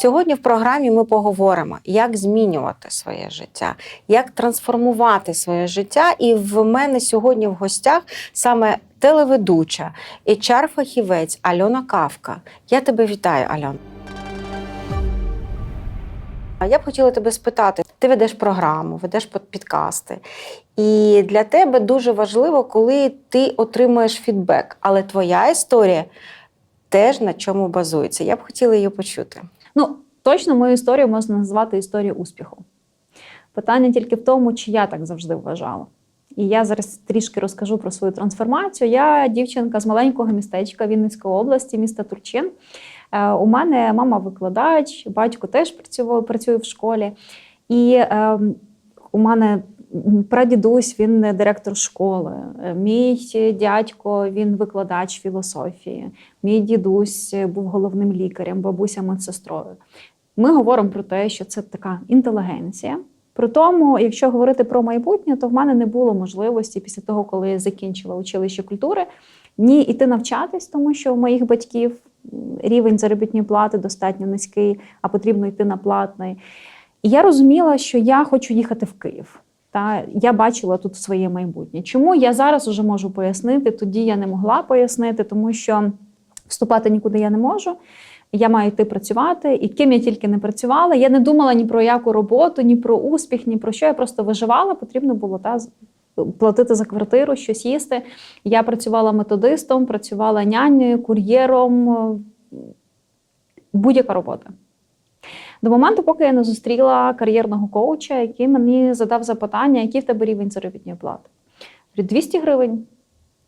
Сьогодні в програмі ми поговоримо, як змінювати своє життя, як трансформувати своє життя. І в мене сьогодні в гостях саме телеведуча, HR-фахівець Альона Кавка. Я тебе вітаю, Альон. Я б хотіла тебе спитати: ти ведеш програму, ведеш підкасти, і для тебе дуже важливо, коли ти отримуєш фідбек, але твоя історія теж на чому базується. Я б хотіла її почути. Ну, точно мою історію можна назвати історією успіху. Питання тільки в тому, чи я так завжди вважала. І я зараз трішки розкажу про свою трансформацію. Я дівчинка з маленького містечка Вінницької області, міста Турчин. Е, У мене мама викладач, батько теж працює в школі. І е, у мене прадідусь, він директор школи. Е, Мій дядько, він викладач філософії. Мій дідусь був головним лікарем, бабуся медсестрою. Ми говоримо про те, що це така інтелігенція. При тому, якщо говорити про майбутнє, то в мене не було можливості після того, коли я закінчила училище культури, ні йти навчатись, тому що у моїх батьків рівень заробітної плати достатньо низький, а потрібно йти на платний. І я розуміла, що я хочу їхати в Київ. Та я бачила тут своє майбутнє. Чому я зараз вже можу пояснити? Тоді я не могла пояснити, тому що вступати нікуди я не можу. Я маю йти працювати, і ким я тільки не працювала. Я не думала ні про яку роботу, ні про успіх, ні про що. Я просто виживала. Потрібно було та платити за квартиру, щось їсти. Я працювала методистом, працювала нянею, кур'єром, будь-яка робота. До моменту, поки я не зустріла кар'єрного коуча, який мені задав запитання, який в тебе рівень заробітної плати. Говорю, 200 гривень.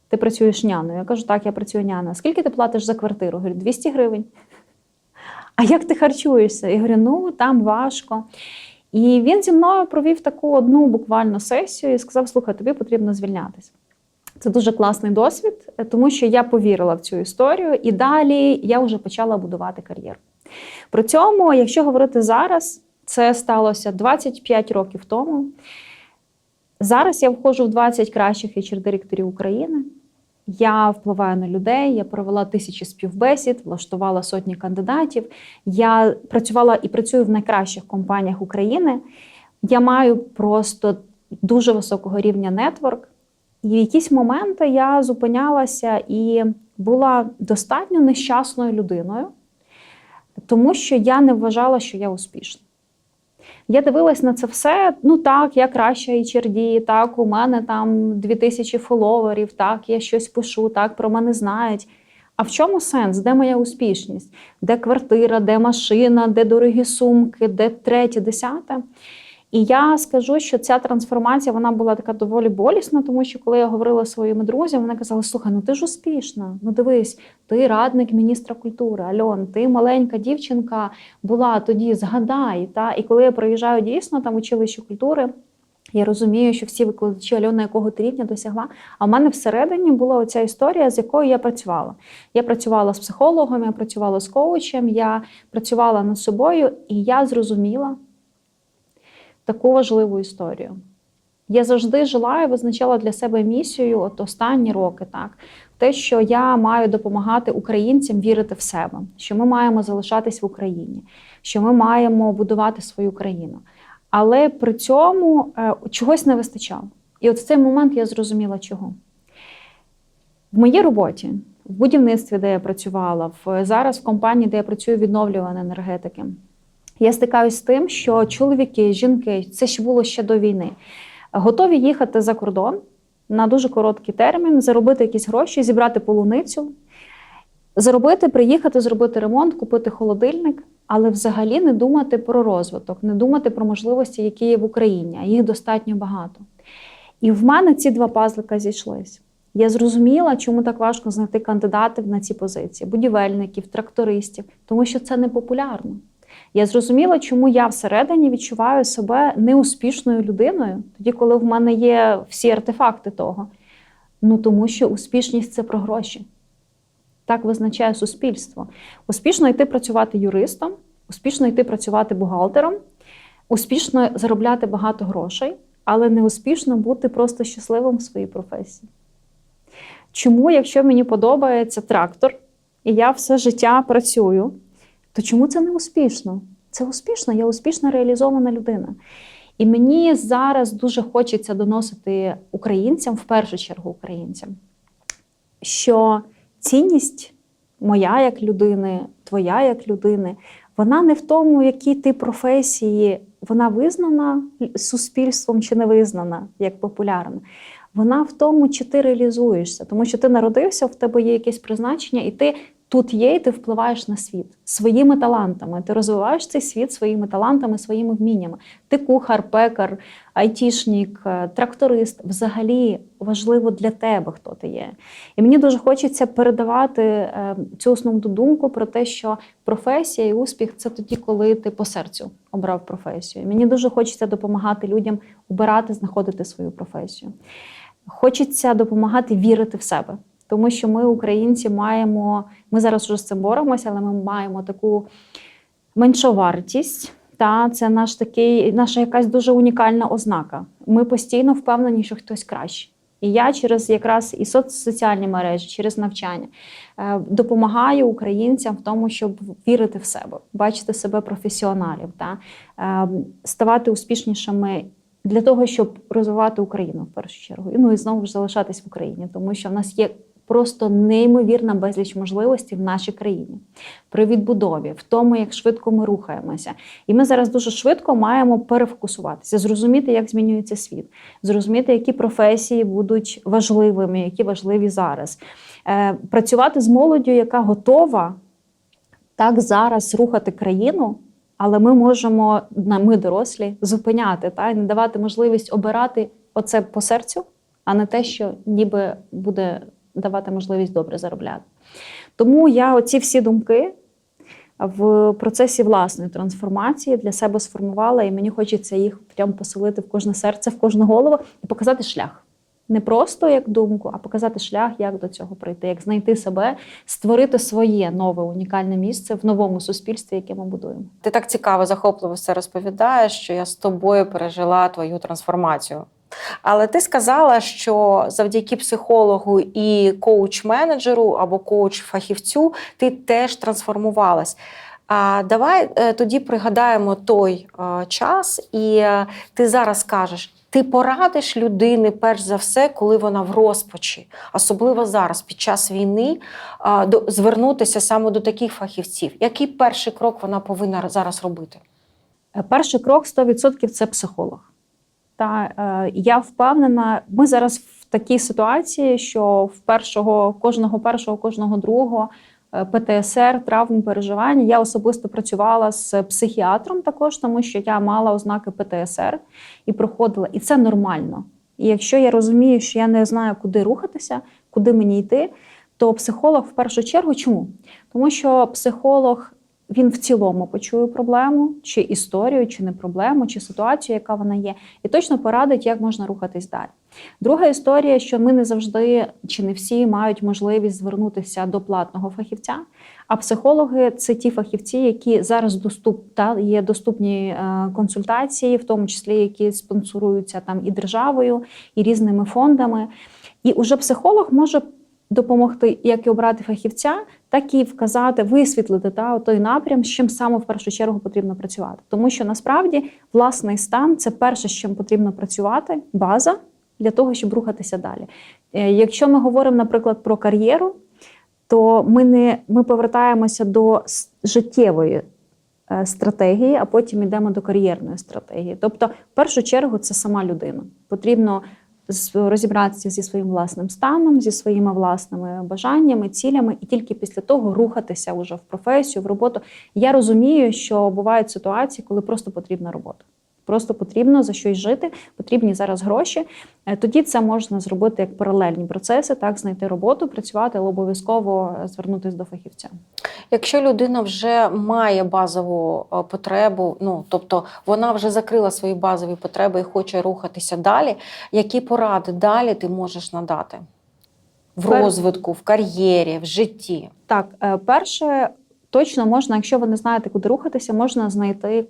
Ти працюєш няною. Я кажу, так, я працюю няною. Скільки ти платиш за квартиру? Говорю, 200 гривень. А як ти харчуєшся? Я говорю, ну там важко. І він зі мною провів таку одну буквально сесію і сказав: слухай, тобі потрібно звільнятися. Це дуже класний досвід, е, тому що я повірила в цю історію, і далі я вже почала будувати кар'єру. При цьому, якщо говорити зараз, це сталося 25 років тому. Зараз я входжу в 20 кращих HR-директорів України. Я впливаю на людей, я провела тисячі співбесід, влаштувала сотні кандидатів. Я працювала і працюю в найкращих компаніях України. Я маю просто дуже високого рівня нетворк. І в якісь моменти я зупинялася і була достатньо нещасною людиною, тому що я не вважала, що я успішна. Я дивилась на це все. Ну так, я краща HRD, так, у мене там 2000 фоловерів, так, я щось пишу, так, про мене знають. А в чому сенс? Де моя успішність? Де квартира, де машина, де дорогі сумки, де третє, десяте? І я скажу, що ця трансформація вона була така доволі болісна, тому що коли я говорила своїми друзями, вони казали: слухай, ну ти ж успішна. Ну дивись, ти радник міністра культури, Альон, ти маленька дівчинка була тоді, згадай. Та? І коли я приїжджаю дійсно там училище культури. Я розумію, що всі викладачі Альона, якого ти рівня досягла. А в мене всередині була оця історія, з якою я працювала. Я працювала з психологом, я працювала з коучем, я працювала над собою, і я зрозуміла таку важливу історію. Я завжди жила і визначала для себе місію от останні роки, так те, що я маю допомагати українцям вірити в себе, що ми маємо залишатись в Україні, що ми маємо будувати свою країну. Але при цьому е, чогось не вистачало. І от в цей момент я зрозуміла, чого. В моїй роботі, в будівництві, де я працювала, в зараз в компанії, де я працюю відновлюваної енергетики, я стикаюсь з тим, що чоловіки, жінки, це ще було ще до війни, готові їхати за кордон на дуже короткий термін, заробити якісь гроші, зібрати полуницю, заробити, приїхати, зробити ремонт, купити холодильник, але взагалі не думати про розвиток, не думати про можливості, які є в Україні, їх достатньо багато. І в мене ці два пазлика зійшлись. Я зрозуміла, чому так важко знайти кандидатів на ці позиції: будівельників, трактористів, тому що це не популярно. Я зрозуміла, чому я всередині відчуваю себе неуспішною людиною, тоді, коли в мене є всі артефакти того. Ну тому що успішність це про гроші. Так визначає суспільство. Успішно йти працювати юристом, успішно йти працювати бухгалтером, успішно заробляти багато грошей, але не успішно бути просто щасливим в своїй професії. Чому, якщо мені подобається трактор, і я все життя працюю, то чому це не успішно? Це успішно, я успішно реалізована людина. І мені зараз дуже хочеться доносити українцям, в першу чергу українцям, що цінність моя як людини, твоя як людини, вона не в тому, якій ти професії, вона визнана суспільством чи не визнана як популярна. Вона в тому, чи ти реалізуєшся, тому що ти народився, в тебе є якесь призначення, і ти тут є, і ти впливаєш на світ своїми талантами. Ти розвиваєш цей світ своїми талантами, своїми вміннями. Ти кухар, пекар, айтішник, е, тракторист. Взагалі важливо для тебе, хто ти є. І мені дуже хочеться передавати е, цю основну думку про те, що професія і успіх це тоді, коли ти по серцю обрав професію. І мені дуже хочеться допомагати людям обирати, знаходити свою професію. Хочеться допомагати вірити в себе. Тому що ми, українці, маємо, ми зараз вже з цим боремося, але ми маємо таку меншовартість. Та це наш такий, наша якась дуже унікальна ознака. Ми постійно впевнені, що хтось кращий. І я через якраз і соціальні мережі, через навчання е, допомагаю українцям в тому, щоб вірити в себе, бачити себе професіоналів, та е, ставати успішнішими для того, щоб розвивати Україну в першу чергу. Ну і знову ж залишатись в Україні, тому що в нас є просто неймовірна безліч можливостей в нашій країні при відбудові, в тому, як швидко ми рухаємося. І ми зараз дуже швидко маємо перефокусуватися, зрозуміти, як змінюється світ, зрозуміти, які професії будуть важливими, які важливі зараз. Е, Працювати з молоддю, яка готова так зараз рухати країну. Але ми можемо, ми дорослі, зупиняти та і не давати можливість обирати оце по серцю, а не те, що ніби буде давати можливість добре заробляти. Тому я оці всі думки в процесі власної трансформації для себе сформувала, і мені хочеться їх прям поселити в кожне серце, в кожну голову і показати шлях. Не просто як думку, а показати шлях, як до цього прийти, як знайти себе, створити своє нове унікальне місце в новому суспільстві, яке ми будуємо. Ти так цікаво, захопливо все розповідаєш, що я з тобою пережила твою трансформацію. Але ти сказала, що завдяки психологу і коуч-менеджеру або коуч-фахівцю ти теж трансформувалась. А давай е, тоді пригадаємо той е, час, і е, ти зараз кажеш. Ти порадиш людини, перш за все, коли вона в розпачі, особливо зараз, під час війни, звернутися саме до таких фахівців. Який перший крок вона повинна зараз робити? Перший крок 100% це психолог. Та е, я впевнена, ми зараз в такій ситуації, що в першого, кожного першого, кожного другого е, ПТСР, травм, переживання. Я особисто працювала з психіатром також, тому що я мала ознаки ПТСР і проходила. І це нормально. І якщо я розумію, що я не знаю, куди рухатися, куди мені йти, то психолог в першу чергу чому? Тому що психолог він в цілому почує проблему, чи історію, чи не проблему, чи ситуацію, яка вона є, і точно порадить, як можна рухатись далі. Друга історія, що ми не завжди чи не всі мають можливість звернутися до платного фахівця. А психологи це ті фахівці, які зараз доступ, та, є доступні е, консультації, в тому числі які спонсоруються там і державою, і різними фондами. І уже психолог може допомогти як і обрати фахівця, так і вказати, висвітлити та той напрям, з чим саме в першу чергу потрібно працювати. Тому що насправді власний стан це перше, з чим потрібно працювати, база для того, щоб рухатися далі. Е, Якщо ми говоримо, наприклад, про кар'єру, то ми не ми повертаємося до життєвої е, стратегії, а потім йдемо до кар'єрної стратегії. Тобто, в першу чергу, це сама людина. Потрібно розібратися зі своїм власним станом, зі своїми власними бажаннями, цілями, і тільки після того рухатися вже в професію, в роботу. Я розумію, що бувають ситуації, коли просто потрібна робота. Просто потрібно за щось жити, потрібні зараз гроші. Е, Тоді це можна зробити як паралельні процеси, так знайти роботу, працювати, але обов'язково е, звернутися до фахівця. Якщо людина вже має базову е, потребу, ну тобто вона вже закрила свої базові потреби і хоче рухатися далі, які поради далі ти можеш надати в розвитку, в кар'єрі, в житті? Так, перше, точно можна, якщо ви не знаєте, куди рухатися, можна знайти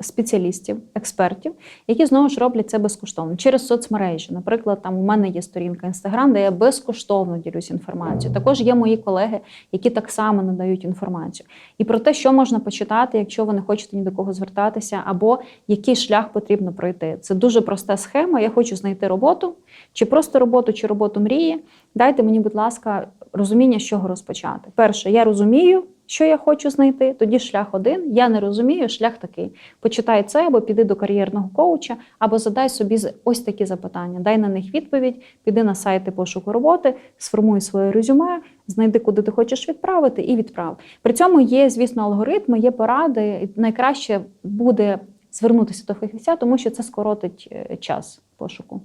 спеціалістів, експертів, які знову ж роблять це безкоштовно через соцмережі. Наприклад, там у мене є сторінка Інстаграм, де я безкоштовно ділюсь інформацією. Також є мої колеги, які так само надають інформацію. І про те, що можна почитати, якщо ви не хочете ні до кого звертатися, або який шлях потрібно пройти. Це дуже проста схема. Я хочу знайти роботу, чи просто роботу, чи роботу мрії. Дайте мені, будь ласка, розуміння, з чого розпочати. Перше, я розумію, що я хочу знайти. Тоді шлях один. Я не розумію, шлях такий. Почитай це, або піди до кар'єрного коуча, або задай собі ось такі запитання. Дай на них відповідь, піди на сайти пошуку роботи, сформуй своє резюме, знайди, куди ти хочеш відправити, і відправ. При цьому є, звісно, алгоритми, є поради. Найкраще буде звернутися до фахівця, тому що це скоротить е, час пошуку.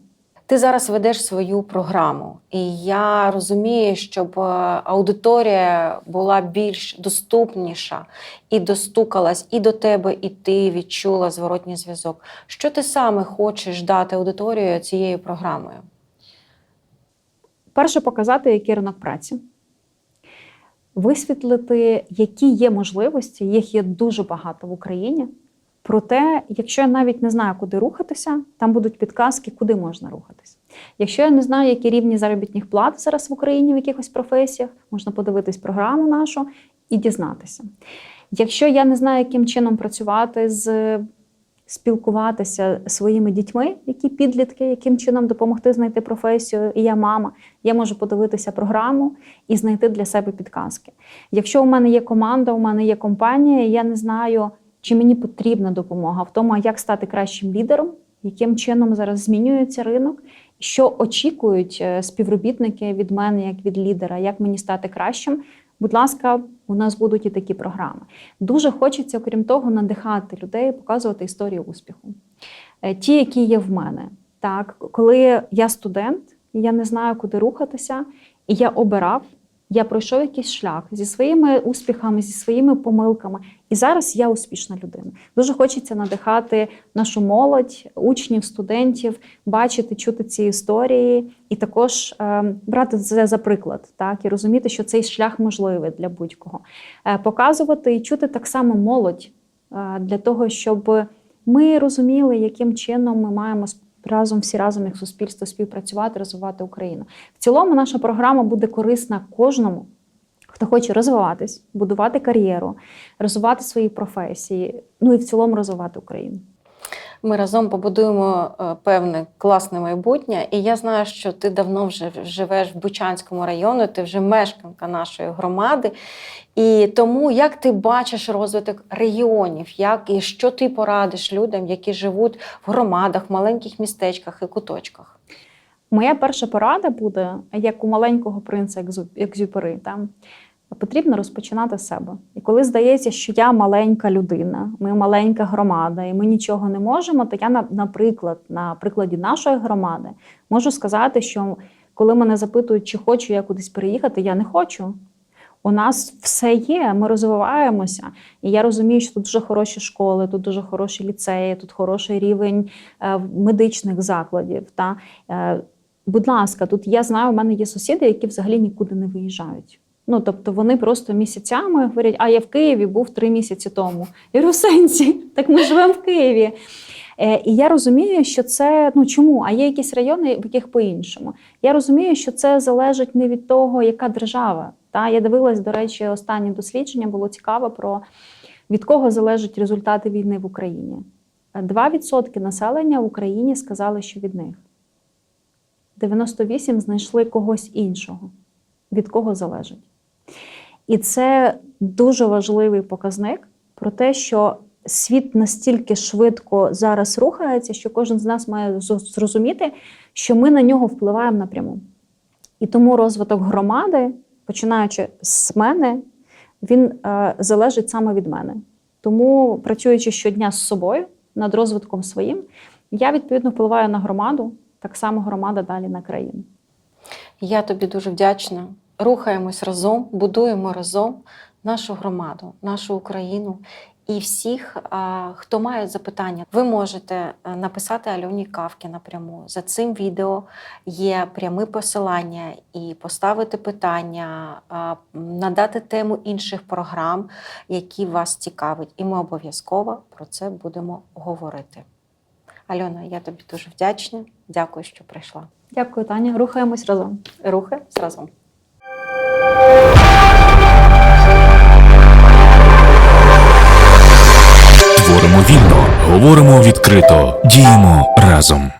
Ти зараз ведеш свою програму, і я розумію, щоб е, аудиторія була більш доступніша і достукалась і до тебе, і ти відчула зворотній зв'язок. Що ти саме хочеш дати аудиторію цією програмою? Перше, показати, який ринок праці. Висвітлити, які є можливості, їх є дуже багато в Україні. Проте, якщо я навіть не знаю, куди рухатися, там будуть підказки, куди можна рухатися. Якщо я не знаю, які рівні заробітних плат зараз в Україні в якихось професіях, можна подивитись програму нашу і дізнатися. Якщо я не знаю, яким чином працювати з спілкуватися зі своїми дітьми, які підлітки, яким чином допомогти знайти професію, і я мама, я можу подивитися програму і знайти для себе підказки. Якщо у мене є команда, у мене є компанія, я не знаю, чи мені потрібна допомога в тому, як стати кращим лідером, яким чином зараз змінюється ринок, що очікують е, співробітники від мене як від лідера, як мені стати кращим. Будь ласка, у нас будуть і такі програми. Дуже хочеться, окрім того, надихати людей, показувати історію успіху. Е, Ті, які є в мене. Так, коли я студент, я не знаю, куди рухатися, і я обирав, я пройшов якийсь шлях зі своїми успіхами, зі своїми помилками. І зараз я успішна людина. Дуже хочеться надихати нашу молодь, учнів, студентів, бачити, чути ці історії, і також е, брати це за приклад, так і розуміти, що цей шлях можливий для будь-кого. Е, показувати і чути так само молодь е, для того, щоб ми розуміли, яким чином ми маємо разом всі разом як суспільство співпрацювати, розвивати Україну. В цілому наша програма буде корисна кожному, хто хоче розвиватись, будувати кар'єру, розвивати свої професії, ну і в цілому розвивати Україну. Ми разом побудуємо е, певне класне майбутнє. І я знаю, що ти давно вже живеш в Бучанському районі, ти вже мешканка нашої громади. І тому як ти бачиш розвиток регіонів, як і що ти порадиш людям, які живуть в громадах, маленьких містечках і куточках? Моя перша порада буде, як у маленького принца Екзю- Екзюпери, там потрібно розпочинати з себе. І коли здається, що я маленька людина, ми маленька громада, і ми нічого не можемо, то я, наприклад, на прикладі нашої громади можу сказати, що коли мене запитують, чи хочу я кудись переїхати, я не хочу. У нас все є, ми розвиваємося. І я розумію, що тут дуже хороші школи, тут дуже хороші ліцеї, тут хороший рівень е, медичних закладів. Та Е, будь ласка, тут я знаю, у мене є сусіди, які взагалі нікуди не виїжджають. Ну, тобто вони просто місяцями говорять, а я в Києві був три місяці тому. Я говорю, сенсі, так ми живемо в Києві. Е, І я розумію, що це ну чому? А є якісь райони, в яких по-іншому. Я розумію, що це залежить не від того, яка держава. Та я дивилась, до речі, останнє дослідження було цікаво про від кого залежать результати війни в Україні. Е, 2% населення в Україні сказали, що від них. 98 знайшли когось іншого, від кого залежить. І це дуже важливий показник про те, що світ настільки швидко зараз рухається, що кожен з нас має зрозуміти, що ми на нього впливаємо напряму. І тому розвиток громади, починаючи з мене, він е, залежить саме від мене. Тому, працюючи щодня з собою над розвитком своїм, я відповідно впливаю на громаду, так само громада далі на країну. Я тобі дуже вдячна. Рухаємось разом, будуємо разом нашу громаду, нашу Україну І всіх, хто має запитання, ви можете е, написати Альоні Кавки напряму. За цим відео є пряме посилання і поставити питання, надати тему інших програм, які вас цікавить. І ми обов'язково про це будемо говорити. Альона, я тобі дуже вдячна. Дякую, що прийшла. Дякую, Таня. Рухаємось разом. Рухи разом. Творимо вільно, говоримо відкрито, діємо разом.